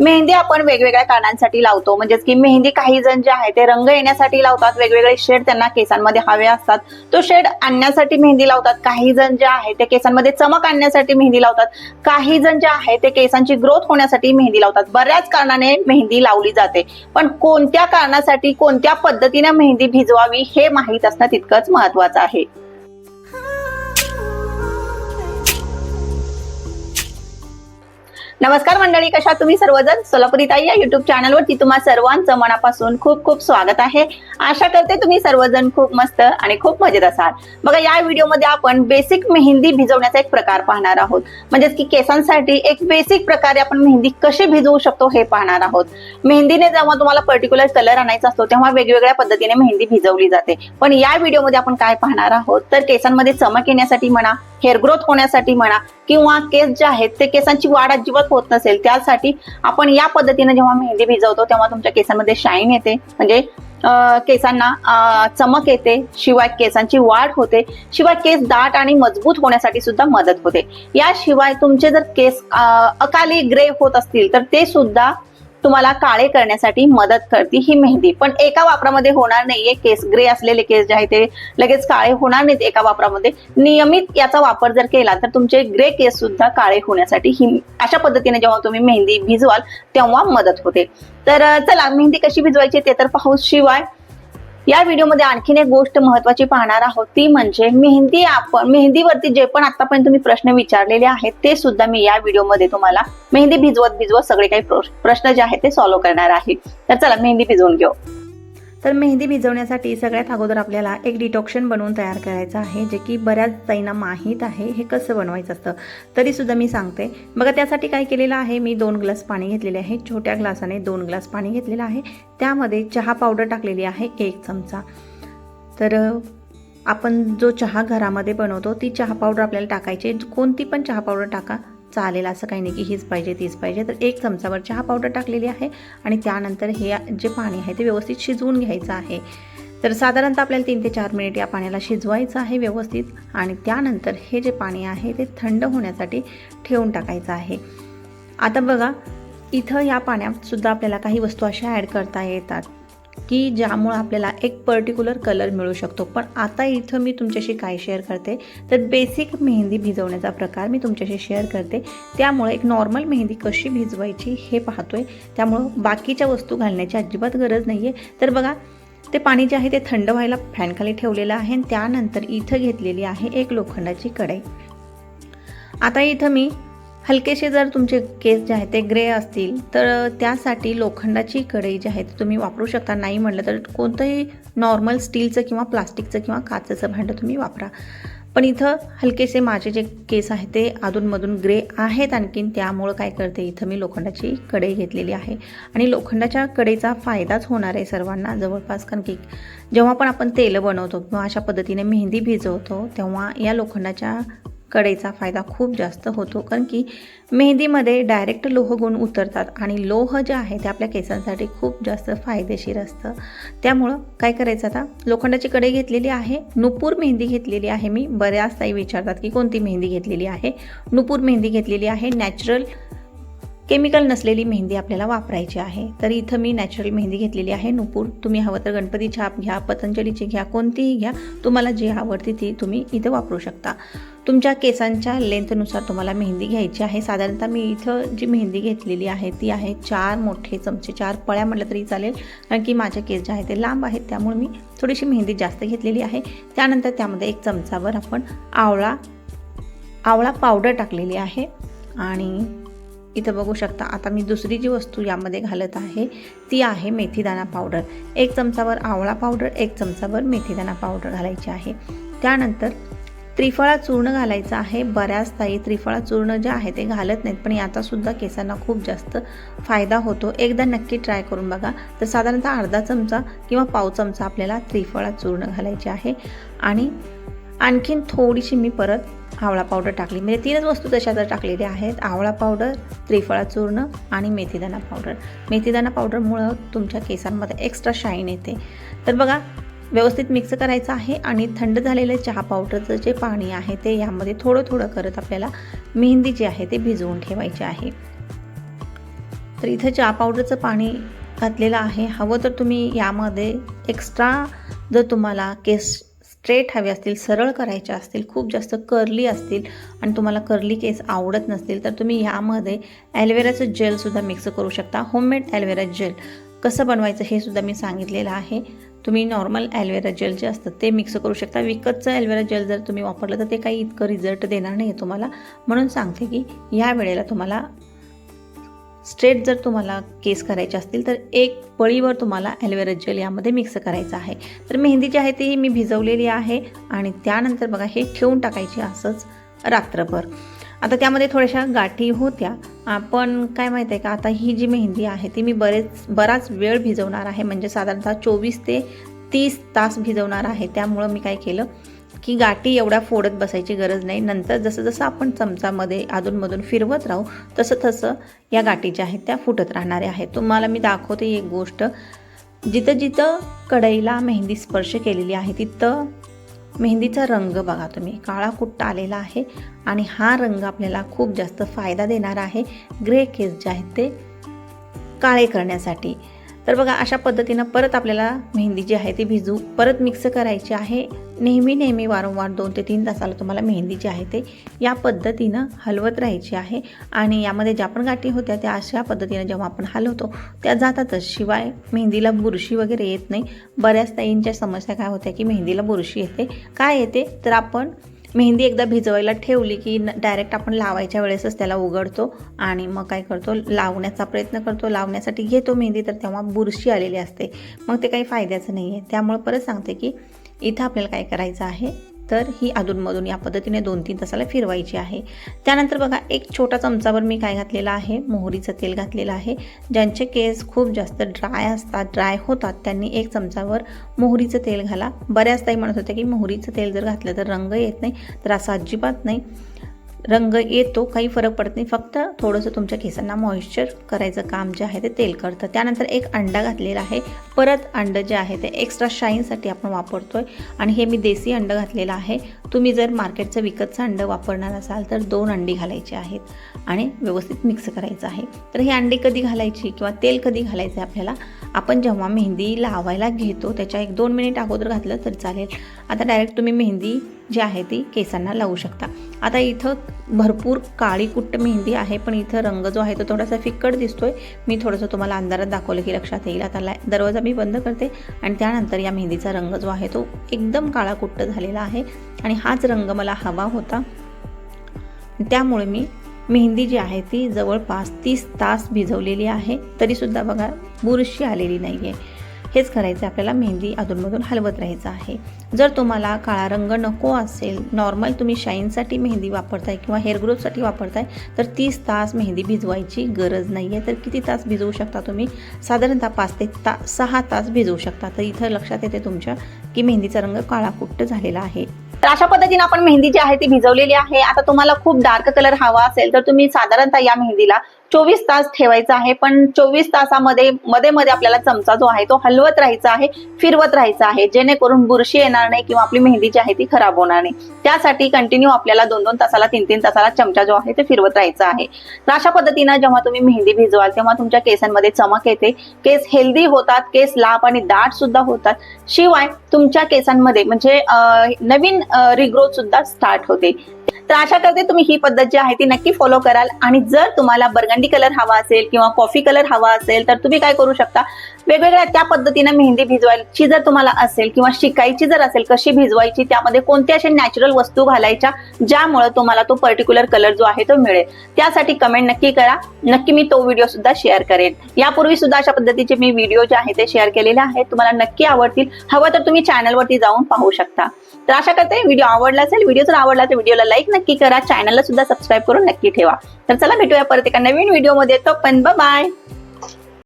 मेहंदी आपण वेगवेगळ्या कारणांसाठी लावतो. म्हणजेच की मेहंदी काही जण जे आहे ते रंग येण्यासाठी लावतात. वेगवेगळे शेड त्यांना केसांमध्ये हवे असतात. तो शेड आणण्यासाठी मेहंदी लावतात. काही जण जे आहे ते केसांमध्ये चमक आणण्यासाठी मेहंदी लावतात. काही जण जे आहे ते केसांची ग्रोथ होण्यासाठी मेहंदी लावतात. बऱ्याच कारणाने मेहंदी लावली जाते. पण कोणत्या कारणासाठी कोणत्या पद्धतीने मेहंदी भिजवावी हे माहीत असणं तितकंच महत्वाचं आहे. नमस्कार मंडळी कशा तुम्ही सर्वजण? सोलापुरी ताई या युट्यूब चॅनलवरती तुम्हा सर्वांचं मनापासून खूप खूप स्वागत आहे. आशा करते तुम्ही सर्वजण खूप मस्त आणि खूप मजेत असाल. बघा या व्हिडिओमध्ये आपण बेसिक मेहंदी भिजवण्याचा एक प्रकार पाहणार आहोत. म्हणजेच की केसांसाठी एक बेसिक प्रकारे आपण मेहंदी कशी भिजवू शकतो हे पाहणार आहोत. मेहंदीने जेव्हा तुम्हाला पर्टिक्युलर कलर आणायचा असतो तेव्हा वेगवेगळ्या पद्धतीने मेहंदी भिजवली जाते. पण या व्हिडिओमध्ये आपण काय पाहणार आहोत? तर केसांमध्ये चमक येण्यासाठी म्हणा हेअर ग्रोथ होण्यासाठी म्हणा किंवा केस जे आहेत ते केसांची वाढ अजिबात होत नसेल त्यासाठी आपण या पद्धतीने जेव्हा मेहंदी भिजवतो तेव्हा तुमच्या केसांमध्ये शाईन येते. म्हणजे केसांना चमक येते शिवाय केसांची वाढ होते शिवाय केस दाट आणि मजबूत होण्यासाठी सुद्धा मदत होते. याशिवाय तुमचे जर केस अकाली ग्रे होत असतील तर ते सुद्धा तुम्हाला काळे करण्यासाठी मदत करते ही मेहंदी. पण एका वापरामध्ये होणार नाहीये केस. ग्रे असलेले केस जे आहे ते लगेच काळे होणार नाहीत एका वापरामध्ये. नियमित याचा वापर जर केला तर तुमचे ग्रे केस सुद्धा काळे होण्यासाठी ही अशा पद्धतीने जेव्हा तुम्ही मेहंदी भिजवाल तेव्हा मदत होते. तर चला मेहंदी कशी भिजवायची ते तर पाहू. शिवाय या व्हिडिओमध्ये आणखीन एक गोष्ट महत्वाची पाहणार आहोत ती म्हणजे मेहंदी आपण मेहंदीवरती जे पण आतापर्यंत तुम्ही प्रश्न विचारलेले आहेत ते सुद्धा मी या व्हिडिओमध्ये तुम्हाला मेहंदी भिजवत भिजवत सगळे काही प्रश्न जे आहेत ते सॉल्व्ह करणार आहे. तर चला मेहंदी भिजवून घेऊ. तर मेहंदी भिजवण्यासाठी सगळ्यात अगोदर आपल्याला एक डिटॉक्शन बनवून तयार करायचं आहे जे की बऱ्याच ताईंना माहीत आहे हे कसं बनवायचं असतं तरीसुद्धा मी सांगते. बघा त्यासाठी काय केलेलं आहे मी दोन ग्लास पाणी घेतलेले आहे छोट्या ग्लासाने दोन ग्लास पाणी घेतलेलं आहे. त्यामध्ये चहा पावडर टाकलेली आहे एक चमचा. तर आपण जो चहा घरामध्ये बनवतो ती चहा पावडर आपल्याला टाकायची कोणती पण चहा पावडर टाका. चालेल असं काही नाही की हीच पाहिजे तीच पाहिजे. तर एक चमचावर चहा पावडर टाकलेली आहे आणि त्यानंतर हे जे पाणी आहे ते व्यवस्थित शिजवून घ्यायचं आहे. तर साधारणतः आपल्याला तीन ते चार मिनिट या पाण्याला शिजवायचं आहे व्यवस्थित आणि त्यानंतर हे जे पाणी आहे ते थंड होण्यासाठी ठेवून टाकायचं आहे. आता बघा इथं या पाण्यात सुद्धा आपल्याला काही वस्तू अशा ॲड करता येतात. की ज्यामुळं आपल्याला एक पर्टिक्युलर कलर मिळू शकतो. पण आता इथं मी तुमच्याशी काय शेअर करते? तर बेसिक मेहंदी भिजवण्याचा प्रकार मी तुमच्याशी शेअर करते. त्यामुळे एक नॉर्मल मेहंदी कशी भिजवायची हे पाहतोय. त्यामुळं बाकीच्या वस्तू घालण्याची अजिबात गरज नाही आहे तर बघा ते पाणी जे आहे ते थंड व्हायला फॅनखाली ठेवलेलं आहे आणि त्यानंतर इथं घेतलेली आहे एक लोखंडाची कढई. आता इथं मी हलकेसे जर तुमचे केस जे आहेत ते ग्रे असतील तर त्यासाठी लोखंडाची कढई जी आहे ती तुम्ही वापरू शकता. नाही म्हटलं तर कोणतंही नॉर्मल स्टीलचं किंवा प्लास्टिकचं किंवा काचेचं भांडं तुम्ही वापरा. पण इथं हलकेसे माझे जे केस आहेत ते अधूनमधून ग्रे आहेत आणखीन त्यामुळं काय करते इथं मी लोखंडाची कढई घेतलेली आहे. आणि लोखंडाच्या कढईचा फायदाच होणार आहे सर्वांना जवळपास कारण की जेव्हा पण आपण तेलं बनवतो किंवा अशा पद्धतीने मेहंदी भिजवतो तेव्हा या लोखंडाच्या कढईचा फायदा खूप जास्त होतो कारण की मेहंदीमध्ये डायरेक्ट लोहगुण उतरतात आणि लोह जे आहे ते आपल्या केसांसाठी खूप जास्त फायदेशीर असतं. त्यामुळं काय करायचं आता? लोखंडाची कढई घेतलेली आहे नुपूर मेहंदी घेतलेली आहे मी. बऱ्याच ताई विचारतात की कोणती मेहंदी घेतलेली आहे? नुपूर मेहंदी घेतलेली आहे नॅचरल केमिकल नसलेली मेहंदी आपल्याला वापरायची आहे. तर इथं मी नॅचरल मेहंदी घेतलेली आहे नुपूर. तुम्ही हवं तर गणपती छाप घ्या पतंजलीची घ्या कोणतीही घ्या. तुम्हाला जी आवडते ती तुम्ही इथे वापरू शकता. तुमच्या केसांच्या लेंथनुसार तुम्हाला मेहंदी घ्यायची आहे. साधारणतः मी इथं जी मेहंदी घेतलेली आहे ती आहे चार मोठे चमचे चार पळ्या म्हटलं तरी चालेल. कारण की माझे केस जे आहेत ते लांब आहेत त्यामुळे मी थोडीशी मेहंदी जास्त घेतलेली आहे. त्यानंतर त्यामध्ये एक चमचावर आपण आवळा आवळा पावडर टाकलेली आहे. आणि इथं बघू शकता. आता मी दुसरी जी वस्तू यामध्ये घालत आहे ती आहे मेथीदाणा पावडर. एक चमचावर आवळा पावडर एक चमचावर मेथीदाणा पावडर घालायची आहे. त्यानंतर त्रिफळा चूर्ण घालायचं आहे. बऱ्याच ताई त्रिफळा चूर्ण जे आहे ते घालत नाहीत पण याचासुद्धा केसांना खूप जास्त फायदा होतो. एकदा नक्की ट्राय करून बघा. तर साधारणतः अर्धा चमचा किंवा पाव चमचा आपल्याला त्रिफळा चूर्ण घालायचे आहे. आणि आणखीन थोडीशी मी परत आवळा पावडर टाकली. म्हणजे तीनच वस्तू तशा तर टाकलेल्या आहेत. आवळा पावडर त्रिफळा चूर्ण आणि मेथीदाणा पावडर मेथीदाणा पावडरमुळं तुमच्या केसांमध्ये एक्स्ट्रा शाईन येते. तर बघा व्यवस्थित मिक्स करायचं आहे आणि थंड झालेलं चहा पावडरचं जे पाणी आहे ते यामध्ये थोडं थोडं करत आपल्याला मेहंदी जी आहे ते भिजवून ठेवायची आहे. तर इथं चहा पावडरचं पाणी घातलेलं आहे. हवं तर तुम्ही यामध्ये एक्स्ट्रा जर तुम्हाला केस स्ट्रेट हवे असतील सरळ करायचे असतील खूप जास्त कर्ली असतील आणि तुम्हाला कर्ली केस आवडत नसतील तर तुम्ही ह्यामध्ये ॲलोवेराचं जेलसुद्धा मिक्स करू शकता. होममेड ॲलोवेरा जेल कसं बनवायचं हे सुद्धा मी सांगितलेलं आहे. तुम्ही नॉर्मल ॲलोवेरा जेल जे असतं ते मिक्स करू शकता. विकतचं ॲलोवेरा जेल जर तुम्ही वापरलं तर ते काही इतकं रिझल्ट देणार नाही आहे तुम्हाला. म्हणून सांगते की या वेळेला तुम्हाला स्ट्रेट जर तुम्हाला केस करायचे असतील तर एक पळीवर तुम्हाला ॲलोवेरा जेल यामध्ये मिक्स करायचं आहे. तर मेहंदी जी आहे ती मी भिजवलेली आहे आणि त्यानंतर बघा हे ठेवून टाकायची असंच रात्रभर. आता त्यामध्ये थोड्याशा गाठी होत्या. आपण काय माहीत आहे का आता ही जी मेहंदी आहे ती मी बरेच बराच वेळ भिजवणार आहे. म्हणजे साधारणतः चोवीस ते तीस तास भिजवणार आहे. त्यामुळं मी काय केलं की गाठी एवढ्या फोडत बसायची गरज नाही. नंतर जसं जसं आपण चमचामध्ये अधूनमधून फिरवत राहू तसं तसं या गाठी ज्या आहेत त्या फुटत राहणाऱ्या आहेत. तुम्हाला मी दाखवते एक गोष्ट. जिथं जिथं कढईला मेहंदी स्पर्श केलेली आहे तिथं मेहंदीचा रंग बघा तुम्ही. काळा कुट्टा आलेला आहे आणि हा रंग आपल्याला खूप जास्त फायदा देणार आहे. ग्रे केस जे आहेत ते काळे करण्यासाठी. तर बघा अशा पद्धतीनं परत आपल्याला मेहंदी जी आहे ती भिजू परत मिक्स करायची आहे. नेहमी नेहमी वारंवार दोन ते तीन तासाला तुम्हाला मेहंदी जी आहे ते या पद्धतीनं हलवत राहायची आहे. आणि यामध्ये ज्या पण गाठी होत्या त्या अशा पद्धतीनं जेव्हा आपण हलवतो त्या जातातच. शिवाय मेहंदीला बुरशी वगैरे येत नाही. बऱ्याच ताईंच्या समस्या काय होत्या की मेहंदीला बुरशी येते. काय येते? तर आपण मेहंदी एकदा भिजवायला ठेवली की डायरेक्ट आपण लावायच्या वेळेसच त्याला उघडतो आणि मग काय करतो लावण्याचा प्रयत्न करतो. लावण्यासाठी घेतो मेहंदी तर तेव्हा बुरशी आलेली असते. मग ते काही फायद्याचं नाही आहे त्यामुळे परत सांगते की इथं आपल्याला काय करायचं आहे? तर ही अधूनमधून या पद्धतीने दोन तीन तासाला फिरवायची आहे. त्यानंतर बघा एक छोटा चमचावर मी काय घातलेलं आहे? मोहरीचं तेल घातलेलं आहे ज्यांचे केस खूप जास्त ड्राय असतात ड्राय होतात त्यांनी एक चमचावर मोहरीचं तेल घाला. बऱ्याच ताई म्हणत होत्या की मोहरीचं तेल जर घातलं तर रंग येत नाही तर असं अजिबात नाही. रंग येतो काही फरक पडत नाही. फक्त थोडंसं तुमच्या केसांना मॉइश्चर करायचं काम जे आहे ते तेल करतं. त्यानंतर एक अंडा घातलेला आहे. परत अंडं जे आहे ते एक्स्ट्रा शाईनसाठी आपण वापरतो आहे आणि हे मी देसी अंडं घातलेलं आहे. तुम्ही जर मार्केटचं विकतचं अंडं वापरणार असाल तर दोन अंडी घालायची आहेत. आणि व्यवस्थित मिक्स करायचं आहे. तर हे अंडी कधी घालायची किंवा तेल कधी घालायचं आहे आपल्याला आपण जेव्हा मेहंदी लावायला घेतो त्याच्या एक दोन मिनिट अगोदर घातलं तर चालेल. आता डायरेक्ट तुम्ही मेहंदी जी आहे ती केसांना लावू शकता. आता इथं भरपूर काळी कुट्ट मेहंदी आहे पण इथं रंग जो आहे तो थोडासा फिक्कट दिसतोय. मी थोडंसं तुम्हाला अंधारात दाखवलं की लक्षात येईल. आता लाय दरवाजा मी बंद करते आणि त्यानंतर या मेहंदीचा रंग जो आहे तो एकदम काळा कुट्ट झालेला आहे आणि हाच रंग मला हवा होता. त्यामुळे मी मेहंदी जी आहे ती जवळपास तीस तास भिजवलेली आहे. तरीसुद्धा बघा बुरशी आलेली नाही आहे हेच करायचं आपल्याला मेहंदी अधूनमधून हलवत राहायचं आहे. जर तुम्हाला काळा रंग नको असेल नॉर्मल तुम्ही शाईनसाठी मेहंदी वापरताय किंवा हेअर ग्रोथसाठी वापरताय तर तीस तास मेहंदी भिजवायची गरज नाही आहे तर किती तास भिजवू शकता तुम्ही? साधारणतः पाच ते ता सहा तास भिजवू शकता. तर इथं लक्षात येते तुमच्या की मेहंदीचा रंग काळा कुट्ट झालेला आहे. तर अशा पद्धतीने आपण मेहंदी जी आहे ती भिजवलेली आहे. आता तुम्हाला खूप डार्क कलर हवा असेल तर तुम्ही साधारणतः या मेहंदीला चोवीस तास ठेवायचा आहे पण चोवीस तासामध्ये मध्ये मध्ये आपल्याला चमचा जो आहे तो हलवत राहायचा आहे फिरवत राहायचा आहे जेणेकरून बुरशी येणार नाही किंवा आपली मेहंदी जी आहे ती खराब होणार नाही. त्यासाठी कंटिन्यू आपल्याला दोन दोन तासाला तीन तीन तासाला चमचा जो आहे ते फिरवत राहायचा आहे. तर अशा पद्धतीनं जेव्हा तुम्ही मेहंदी भिजवाल तेव्हा तुमच्या केसांमध्ये चमक येते. केस हेल्दी होतात केस लाप आणि दाट सुद्धा होतात. शिवाय तुमच्या केसांमध्ये म्हणजे नवीन रिग्रोथ सुद्धा स्टार्ट होते. तर आशा करते तुम्ही ही पद्धत जी आहे ती नक्की फॉलो कराल. आणि जर तुम्हाला बर्गंडी कलर हवा असेल किंवा कॉफी कलर हवा असेल तर तुम्ही काय करू शकता? वेगवेगळ्या त्या पद्धतीनं मेहंदी भिजवायची जर तुम्हाला असेल किंवा शिकायची जर असेल कशी भिजवायची त्यामध्ये कोणत्या अशा नॅचरल वस्तू घालायच्या ज्यामुळे तुम्हाला तो पर्टिक्युलर कलर जो आहे तो मिळेल. त्यासाठी कमेंट नक्की करा. नक्की मी तो व्हिडिओ सुद्धा शेअर करेन. यापूर्वी सुद्धा अशा पद्धतीचे मी व्हिडिओ जे आहे ते शेअर केलेले आहेत. तुम्हाला नक्की आवडतील. हवं तर तुम्ही चॅनलवरती जाऊन पाहू शकता. तर अशा करते व्हिडिओ आवडला असेल व्हिडिओ जर आवडला तर व्हिडिओला लाईक नक्की करा. चॅनलला सुद्धा सबस्क्राईब करून नक्की ठेवा. तर चला भेटूया परत एका नवीन व्हिडिओमध्ये तो पण बाय